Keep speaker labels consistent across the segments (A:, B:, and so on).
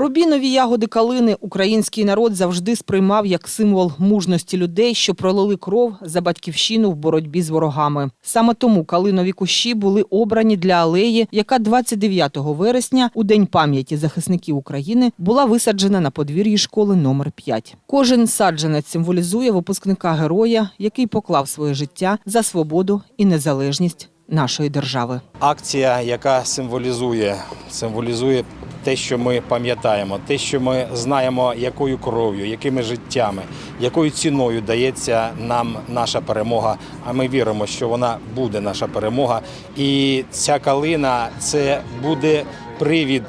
A: Рубінові ягоди калини український народ завжди сприймав як символ мужності людей, що пролили кров за батьківщину в боротьбі з ворогами. Саме тому калинові кущі були обрані для алеї, яка 29 вересня, у день пам'яті захисників України, була висаджена на подвір'ї школи номер 5. Кожен саджанець символізує випускника героя, який поклав своє життя за свободу і незалежність нашої держави.
B: Акція, яка символізує, символізує те, що ми пам'ятаємо, те, що ми знаємо, якою кров'ю, якими життями, якою ціною дається нам наша перемога. А ми віримо, що вона буде наша перемога. І ця калина це буде привід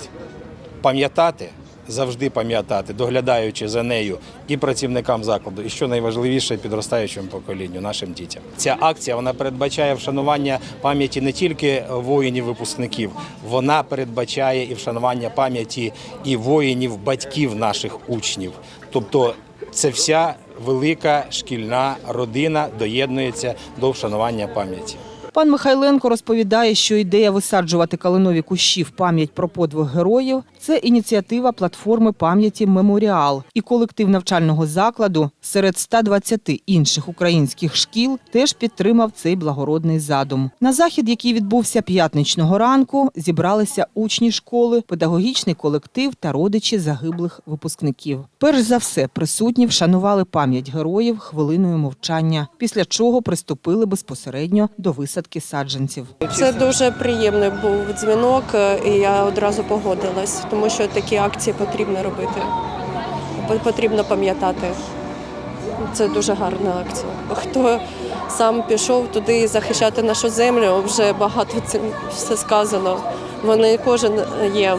B: пам'ятати. Завжди пам'ятати, доглядаючи за нею і працівникам закладу, і що найважливіше підростаючому поколінню, нашим дітям. Ця акція вона передбачає вшанування пам'яті не тільки воїнів-випускників, вона передбачає і вшанування пам'яті і воїнів, батьків наших учнів. Тобто, це вся велика шкільна родина доєднується до вшанування пам'яті.
A: Пан Михайленко розповідає, що ідея висаджувати калинові кущі в пам'ять про подвиг героїв це ініціатива платформи пам'яті Меморіал і колектив навчального закладу серед 120 інших українських шкіл теж підтримав цей благородний задум. На захід, який відбувся п'ятничного ранку, зібралися учні школи, педагогічний колектив та родичі загиблих випускників. Перш за все, присутні вшанували пам'ять героїв хвилиною мовчання, після чого приступили безпосередньо до висадки саджанців.
C: Це дуже приємний був дзвінок, е, і я одразу погодилась, тому що такі акції потрібно робити. Потрібно пам'ятати. Це дуже гарна акція. Хто сам пішов туди захищати нашу землю, вже багато цим все сказано. Вони кожен є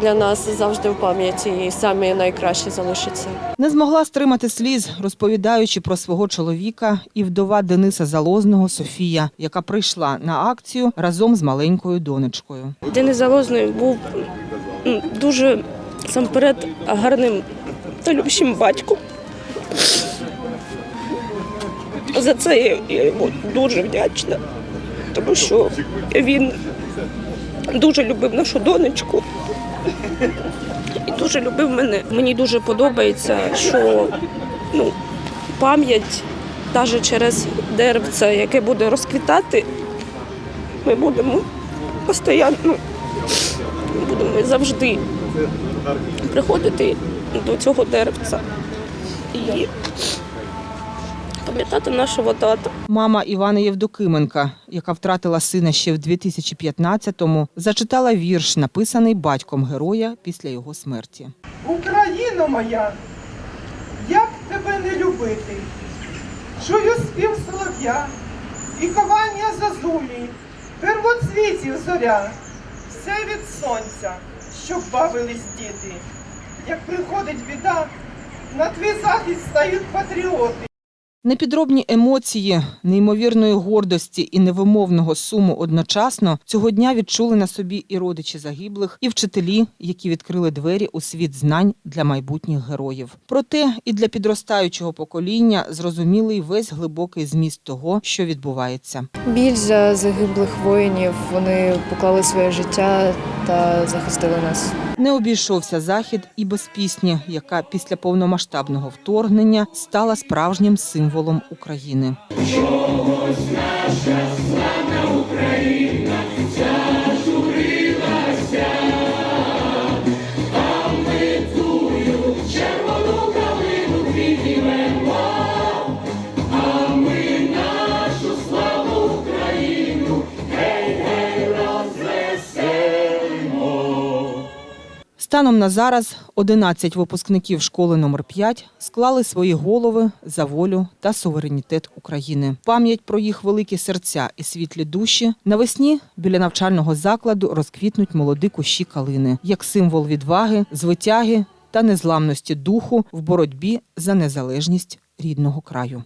C: для нас завжди в пам'яті і самі найкращі залишаться.
A: Не змогла стримати сліз, розповідаючи про свого чоловіка і вдова Дениса Залозного Софія, яка прийшла на акцію разом з маленькою донечкою.
D: Денис Залозний був дуже самперед гарним та любчим батьком. За це я я йому дуже вдячна, тому що він дуже любив нашу донечку і дуже любив мене. Мені дуже подобається, що ну, пам'ять навіть через деревце, яке буде розквітати, ми будемо постійно будемо завжди приходити до цього деревця і пам'ятати нашого тата.
A: Мама Івана Євдокименка, яка втратила сина ще в 2015-му, зачитала вірш, написаний батьком героя після його смерті.
E: Україно моя, як тебе не любити? Чую спів солов'я і ковання зазулі, первоцвітів зоря, все від сонця, щоб бавились діти. Як приходить біда, на твій захист стають патріоти.
A: Непідробні емоції, неймовірної гордості і невимовного суму одночасно цього дня відчули на собі і родичі загиблих, і вчителі, які відкрили двері у світ знань для майбутніх героїв. Проте і для підростаючого покоління зрозумілий весь глибокий зміст того, що відбувається.
F: Біль за загиблих воїнів. Вони поклали своє життя та захистили нас.
A: Не обійшовся захід і без пісні, яка після повномасштабного вторгнення стала справжнім символом України. Станом на зараз 11 випускників школи номер 5 склали свої голови за волю та суверенітет України. Пам'ять про їх великі серця і світлі душі навесні біля навчального закладу розквітнуть молоді кущі калини як символ відваги, звитяги та незламності духу в боротьбі за незалежність рідного краю.